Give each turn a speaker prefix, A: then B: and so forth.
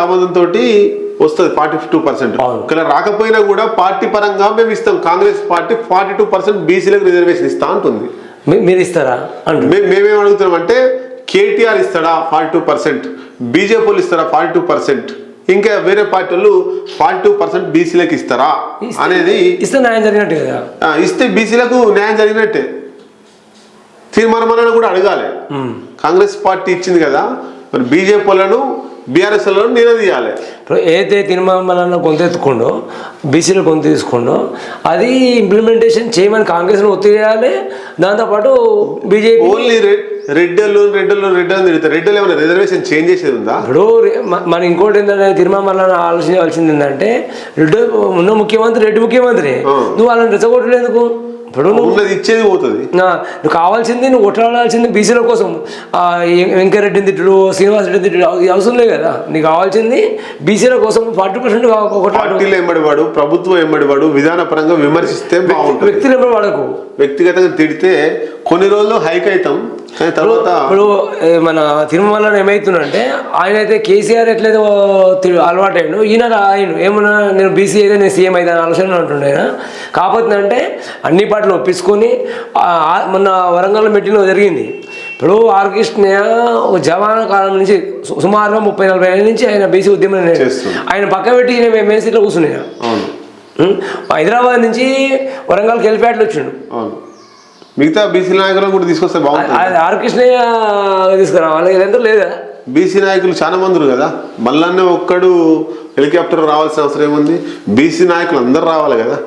A: ఆమోదం తోటి వస్తుంది ఫార్టీ టూ పర్సెంట్. ఒకవేళ రాకపోయినా కూడా పార్టీ పరంగా మేము ఇస్తాం. Congress party forty two percent బీసీలకు రిజర్వేషన్ ఇస్తా అంటుంది.
B: మీరు ఇస్తారా? అంటు
A: మేము అడుగుతున్నాం అంటే కేటీఆర్ ఇస్తాడా ఫార్టీ టూ పర్సెంట్ బీజేపీ వాళ్ళు ఇస్తారా ఫార్టీ టూ పర్సెంట్ ఇంకా వేరే పార్టీ వాళ్ళు ఫార్టీ టూ పర్సెంట్ బీసీలకు ఇస్తారా? అనేది
B: ఇస్తే న్యాయం జరిగినట్టు కదా.
A: ఇస్తే బీసీలకు న్యాయం జరిగినట్టే. తీర్మానం కూడా అడగాలి. కాంగ్రెస్ పార్టీ ఇచ్చింది కదా మరి బీజేపీ వాళ్ళను బీఆర్ఎస్ వాళ్ళను నిలదీయాలి.
B: ఇప్పుడు ఏదైతే తిరుమల గొంతు ఎత్తుకుండో బీసీలో గొంతు తీసుకుండో అది ఇంప్లిమెంటేషన్ చేయమని కాంగ్రెస్ను ఒత్తిడి చేయాలి. దాంతోపాటు బీజేపీ
A: ఓన్లీ రెడ్ రెడ్డలు రెడ్డలు రెడ్డలు తిరుగుతారు. రెడ్డలు ఏమైనా రిజర్వేషన్ చేంజ్ చేసేది ఉందా?
B: ఇప్పుడు మన ఇంకోటి ఏంటంటే తిరుమల ఆలోచించవలసింది ఏంటంటే రెడ్డి ఉన్న ముఖ్యమంత్రి రెడ్డి ముఖ్యమంత్రి. నువ్వు వాళ్ళని రెచ్చగొట్టలేదు ఎందుకు ఇప్పుడు నువ్వు
A: ఇచ్చేది పోతుంది.
B: నా నువ్వు కావాల్సింది నువ్వు కొట్లాడాల్సింది బీసీల కోసం. ఆ, వెం- వెంకయ్యరెడ్డిని తిట్టుడు శ్రీనివాస్ రెడ్డిని తిట్టుడు అవి అవసరం లేదు కదా. నీకు కావాల్సింది బీసీల కోసం ఫార్టీ పర్సెంట్ కొట్లాడు.
A: పార్టీలు ఎంబడివాడు ప్రభుత్వం ఎంబడివాడు విధానపరంగా విమర్శిస్తే
B: వ్యక్తులు ఎవరు వాడకు.
A: వ్యక్తిగతంగా తిడితే కొన్ని రోజులు హైక్ అవుతాం తర్వాత?
B: ఇప్పుడు మన తిరుమల ఏమవుతుందంటే ఆయన అయితే కేసీఆర్ ఎట్లయితే అలవాటైండు ఈయన ఆయన ఏమన్నా నేను బీసీ అయితే నేను సీఎం అయితే ఆలోచన అంటుండే కాకపోతే అంటే అన్ని పార్టీలు ఒప్పించుకొని మొన్న వరంగల్ మీటింగ్లో జరిగింది. ఇప్పుడు ఆర్ కృష్ణయ్య ఒక జవాన కాలం నుంచి సుమారుగా ముప్పై నలభై ఏళ్ళ నుంచి ఆయన బీసీ ఉద్యమం. ఆయన పక్క పెట్టి ఈయన ఎంఎస్సీలో కూర్చున్నాయి
A: అవును.
B: హైదరాబాద్ నుంచి వరంగల్కి వెళ్ళిపేటలు వచ్చిండు.
A: మిగతా బీసీ నాయకులను కూడా తీసుకొస్తే బాగుంటుంది.
B: ఆ- ఆర్ కృష్ణయ్య తీసుకురావాలి ఇదంతా లేదా?
A: బీసీ నాయకులు చాలా మంది కదా మళ్ళీ ఒక్కడు హెలికాప్టర్ రావాల్సిన అవసరం ఏముంది? బీసీ నాయకులు అందరు రావాలి కదా.